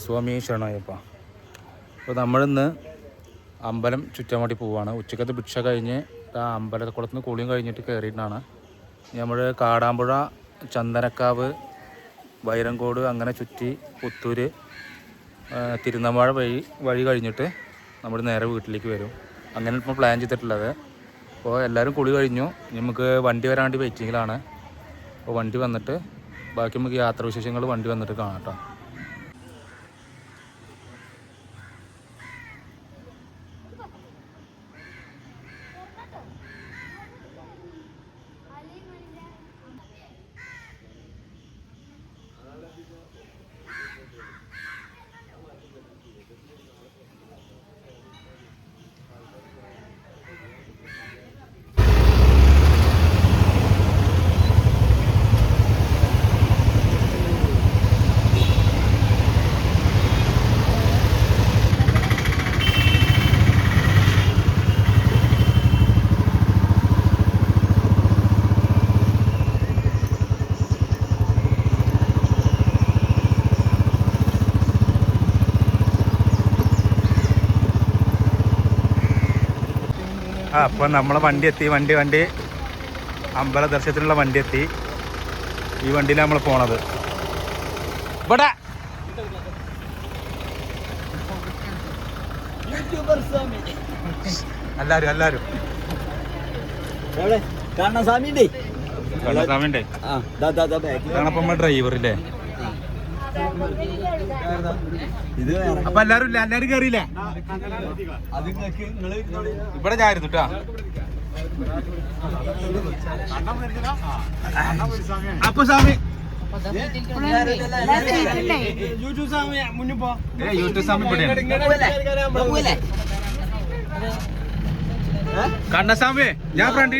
സ്വാമി ശരണയ്യപ്പ. അപ്പോൾ നമ്മളിന്ന് അമ്പലം ചുറ്റാൻ വേണ്ടി പോവുകയാണ് ഉച്ചക്കത്തെ ഭിക്ഷ കഴിഞ്ഞ് ആ അമ്പലക്കുളത്ത് നിന്ന് കുളിയും കഴിഞ്ഞിട്ട് കയറിയിട്ടാണ് നമ്മൾ കാടാമ്പുഴ ചന്ദനക്കാവ് വൈരങ്കോട് അങ്ങനെ ചുറ്റി പുത്തൂർ തിരുനമ്പാഴ വഴി വഴി കഴിഞ്ഞിട്ട് നമ്മൾ നേരെ വീട്ടിലേക്ക് വരും. അങ്ങനെ ഇപ്പോൾ പ്ലാൻ ചെയ്തിട്ടുള്ളത്. അപ്പോൾ എല്ലാവരും കുളി കഴിഞ്ഞു. നമുക്ക് വണ്ടി വരാൻ വേണ്ടി വെയിറ്റിങ്ങിലാണ് അപ്പോൾ വണ്ടി വന്നിട്ട് ബാക്കി നമുക്ക് യാത്രാവിശേഷങ്ങൾ വണ്ടി വന്നിട്ട് കാണാം കേട്ടോ. അപ്പം നമ്മളെ വണ്ടി എത്തി വണ്ടി വണ്ടി. അമ്പല ദർശനത്തിനുള്ള വണ്ടി എത്തി ഈ വണ്ടിയിലാണ് നമ്മൾ പോണത്. ഇവിടെ. എല്ലാരും എല്ലാരും. കണ്ണസ്വാമിന്റെ കണ്ണസ്വാമിന്റെ ആ ഇത് വേറെ. അപ്പൊ എല്ലാരും ഇല്ല എല്ലാരും കയറിയില്ലേ അത്. ഇവിടെ ഞാൻ ഇരുന്നു കേട്ടോ അപ്പൊ സ്വാമി. യൂട്യൂബ് സ്വാമി മുന്നിൽ പോ ഏ യൂട്യൂബ് സ്വാമി? കണ്ണസ്വാമി ഞാൻ ഫ്രണ്ട്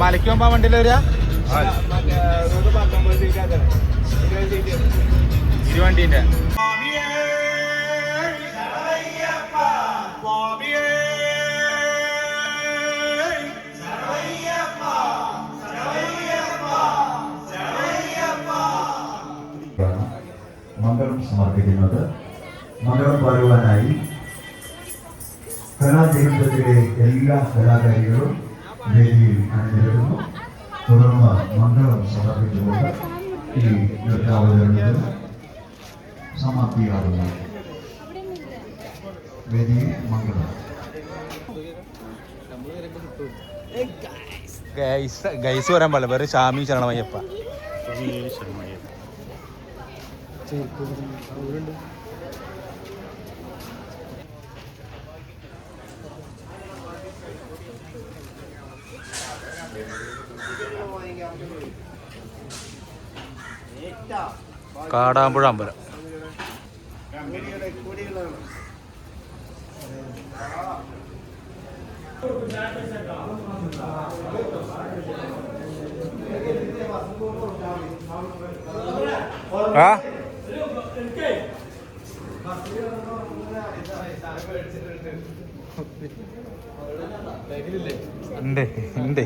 മലയ്ക്ക് പോകുമ്പോ വണ്ടിയിൽ വരിക. ഇരുവണ്ടീന്റെ മംഗളം സമർപ്പിക്കുന്നത് മംഗളം പാടുവാനായി കലാജീവിതത്തിലെ എല്ലാ കലാകാരികളും വേദിയിൽ അണിനിരക്കുന്നു. തുടർന്ന് മംഗളം സമർപ്പിച്ചുകൊണ്ട് ഈ നൃത്താവതരണത്തിന് സമാപ്തിയാകുന്നു. വേദിയിൽ മംഗളം ഗൈസ് ഗൈസ് വരാൻ പാടില്ല. വേറെ ഷാമി ശരണമയ്യപ്പ. കാടാമ്പുഴ അമ്പലം. ഉണ്ട് ഉണ്ട്.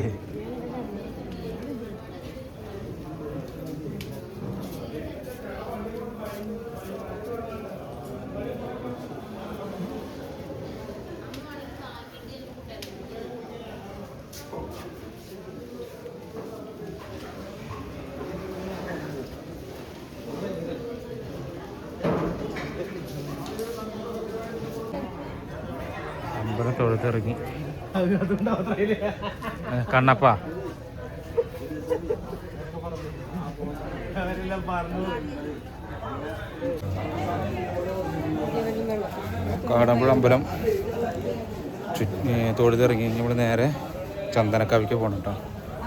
അമ്പലം ഇറങ്ങി കണ്ണപ്പ. കാടമ്പുഴ അമ്പലം ചു തൊഴുതിറങ്ങി നമ്മൾ ഇവിടെ നേരെ ചന്ദനക്കാവിക്ക് പോകണം കേട്ടോ.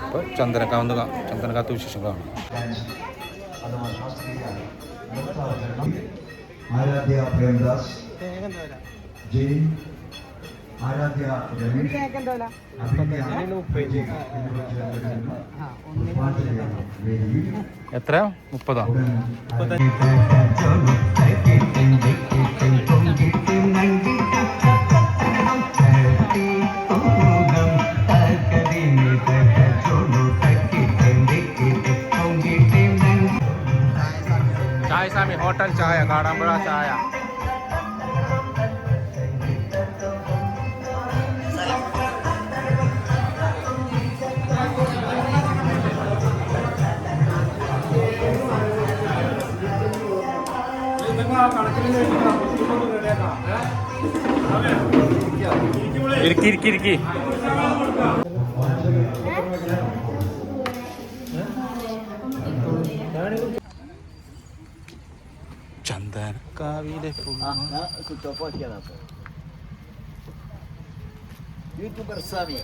അപ്പോൾ ചന്ദനക്കാവെന്ന് കാ- ചന്ദനക്കാത്ത വിശേഷം കാണും നൃത്താവതരണം ആരാധ്യ പ്രേംദാസ് ജെയിൻ ആരാധ്യ എത്ര മുപ്പതോ. ചായ സ്വാമി ഹോട്ടൽ ചായ കാടാമ്പുഴ ചായ. ഇരിക്കി ഇരിക്കി ഇരിക്കി. ചന്ദനക്കാവിലെ സ്വിച്ച് ഓഫ് ആക്കിയതാ യൂട്യൂബർ സ്വാമി.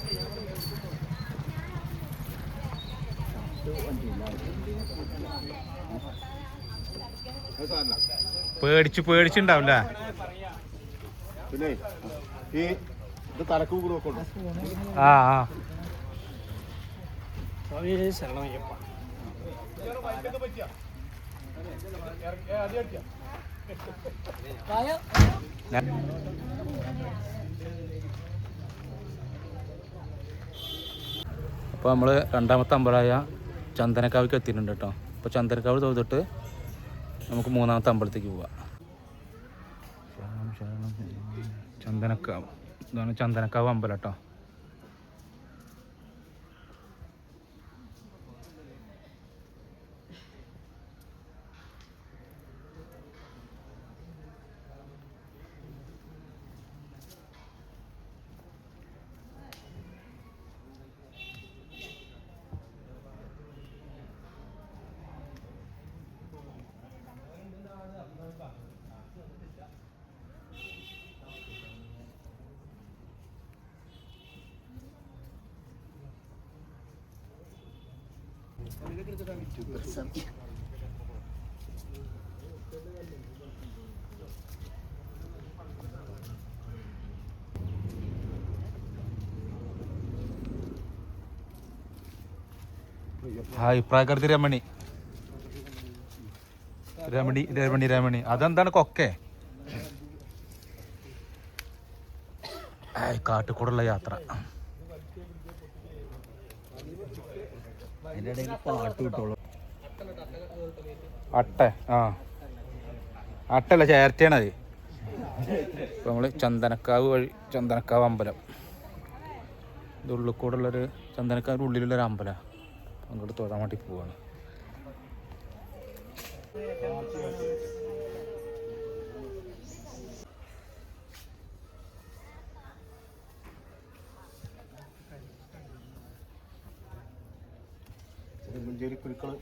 പേടിച്ച് പേടിച്ചുണ്ടാവില്ല പിന്നെ ഈ ഇത് തലക്ക് കൂടെ വെക്കണ്ടോ ആ ആ. ശരണമയ്യപ്പ അപ്പോൾ നമ്മൾ രണ്ടാമത്തെ അമ്പലമായ ചന്ദനക്കാവിക്ക് എത്തിയിട്ടുണ്ട് കേട്ടോ. അപ്പോൾ ചന്ദനക്കാവ് തൊഴുതിട്ട് നമുക്ക് മൂന്നാമത്തെ അമ്പലത്തേക്ക് പോവാം. ചന്ദനക്കാവ്. ഇതാണ് ചന്ദനക്കാവ് അമ്പലം കേട്ടോ. ഹായ് പ്രാകൃതി രമണി. രമണി രമണി രമണി. അതെന്താണ് കൊക്കെ? കാട്ടുകൂടുള്ള യാത്ര. അട്ട ആ. അട്ടല്ല ചേരട്ടയാണ് അത് ഇപ്പൊ നമ്മൾ ചന്ദനക്കാവ് വഴി ചന്ദനക്കാവ് അമ്പലം. ഇത് ഉള്ളിൽ കൂടെ ഉള്ളൊരു ചന്ദനക്കാവിന്റെ ഉള്ളിലുള്ളൊരു അമ്പലം. അങ്ങോട്ട് തൊഴാൻ വേണ്ടി പോവാണ്. മുഞ്ചേരി കുരുക്കള്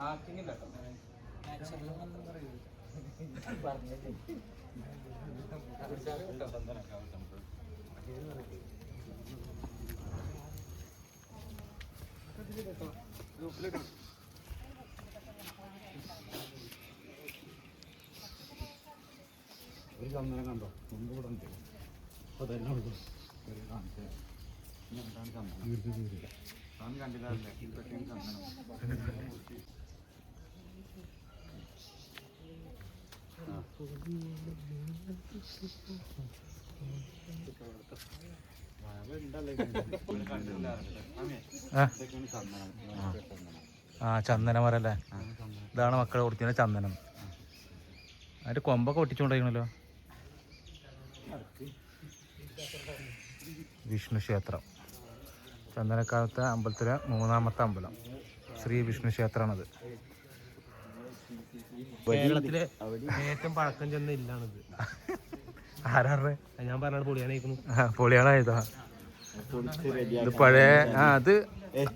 ആക്ടിംഗ് ഇല്ല നാച്ചുറൽ എന്നും പറയുന്നത് പറഞ്ഞില്ലേ ഒരു ചന്ദനം കണ്ടോ മുമ്പ് കൂടെ ഉണ്ട് അപ്പൊ തന്നെ ഉള്ളൂ ഒരു കാണിച്ചേ. ഇനി എന്താണ് ചന്ദനം? സ്വാമി കണ്ടില്ലല്ലേ ഇതൊക്കെയാണ് ചന്ദനം ആ ആ. ചന്ദനമരല്ലേ ഇതാണ് മക്കളെ കൊടുത്തിന് ചന്ദനം. അതിന്റെ കൊമ്പൊക്കെ ഒട്ടിച്ചുകൊണ്ടിരിക്കണല്ലോ. വിഷ്ണു ക്ഷേത്രം. ചന്ദനക്കാലത്തെ അമ്പലത്തിലെ മൂന്നാമത്തെ അമ്പലം. ശ്രീ വിഷ്ണു ക്ഷേത്രമാണത്. കേരളത്തിലെ ഏറ്റവും പഴക്കം ചെന്ന ഇല്ലാണിത്. ആരാറേ ഞാൻ പറഞ്ഞത് പൊളിയാനായിരിക്കുന്നു പൊളിയാളായതാ. ഇത് പഴയ ആ അത്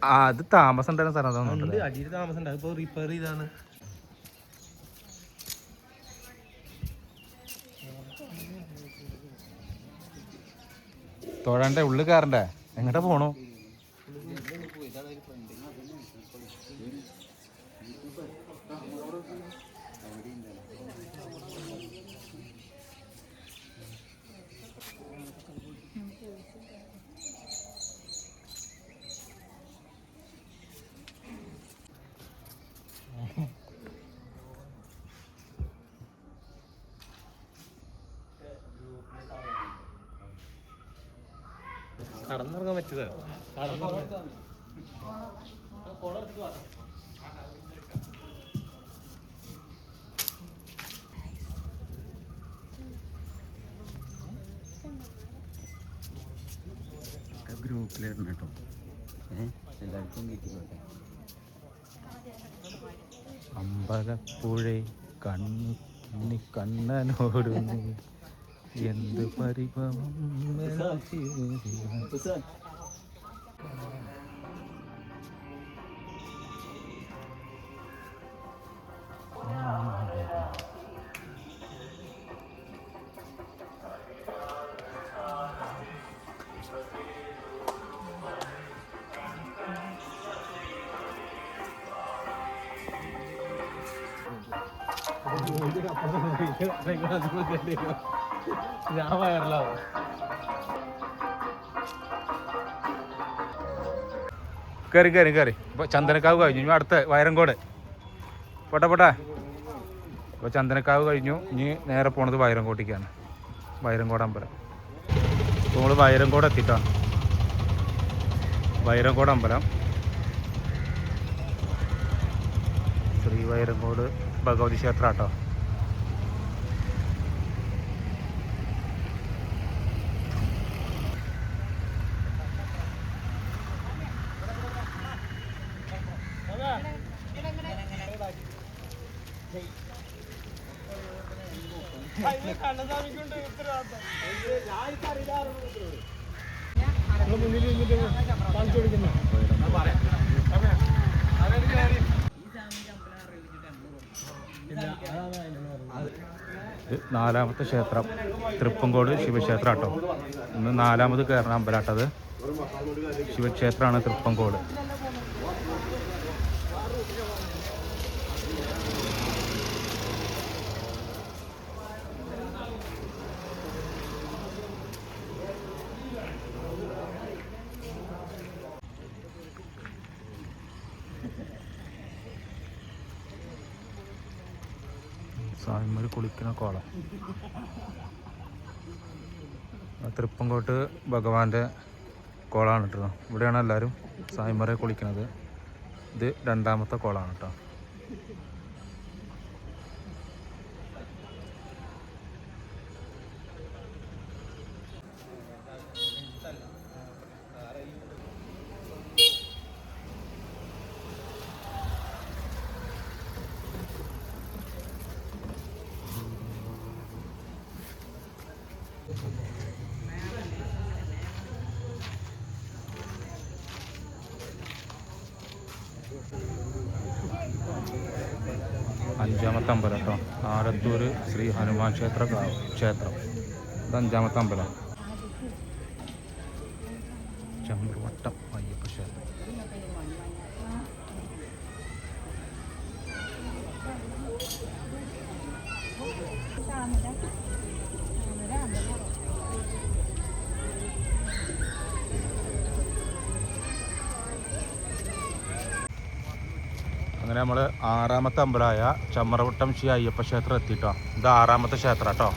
ആ അത് താമസം ഉണ്ടായിരുന്ന സ്ഥലം തോന്നുന്നുണ്ട് അടിയിൽ താമസം ഉണ്ട് അതിപ്പോ റിപ്പയർ ചെയ്താണ് തൊഴണ്ടേ ഉള്ളിൽ കയറണ്ടേ? എങ്ങോട്ടാ പോണു? കടന്നിറങ്ങാൻ പറ്റുക ഗ്രൂപ്പിലിടണം കേട്ടോ. അമ്പലപ്പുഴ കണ്ണി കണ്ണനോടുന്നു എന്ത് പരിഭവം ഞാൻ വയറിലാവും. കയറി കയറി കയറി ചന്ദനക്കാവ് കഴിഞ്ഞു. ഇനി അടുത്ത വയറങ്കോട്. പോട്ടെ പോട്ടെ. ഇപ്പോൾ ചന്ദനക്കാവ് കഴിഞ്ഞു. ഇനി നേരെ പോണത് വയറങ്കോട്ടേക്കാണ്. വയറങ്കോട് അമ്പലം. ഇപ്പോൾ നമ്മൾ വയറങ്കോട് എത്തിയിട്ടാണ് വയറങ്കോട് അമ്പലം. ശ്രീ വയറങ്കോട് ഭഗവതി ക്ഷേത്രം കേട്ടോ നാലാമത്തെ ക്ഷേത്രം തൃപ്പങ്കോട് ശിവക്ഷേത്രം കേട്ടോ ഇന്ന് നാലാമത് കയറണ അമ്പലാട്ടത്. ശിവക്ഷേത്രമാണ് തൃപ്പങ്കോട് കുളിക്കുന്ന കോളം. തൃപ്പങ്കോട്ട് ഭഗവാന്റെ കോളാണ് കേട്ടോ ഇവിടെയാണ് എല്ലാവരും സ്വാമിമാരെ കുളിക്കുന്നത് ഇത് രണ്ടാമത്തെ കോളാണ് കേട്ടോ അഞ്ചാമത്തെ അമ്പലം കേട്ടോ ആലത്തൂർ ശ്രീ ഹനുമാൻ ക്ഷേത്ര കാവ് ക്ഷേത്രം ഇത് അഞ്ചാമത്തെ അമ്പലം ചമ്രവട്ടം അയ്യപ്പ ക്ഷേത്രം നമ്മൾ ആറാമത്തെ അമ്പലമായ ചമ്മറവട്ടം ശ്രീ അയ്യപ്പ ക്ഷേത്രം എത്തിയിട്ടോ ഇത് ആറാമത്തെ ക്ഷേത്രം കേട്ടോ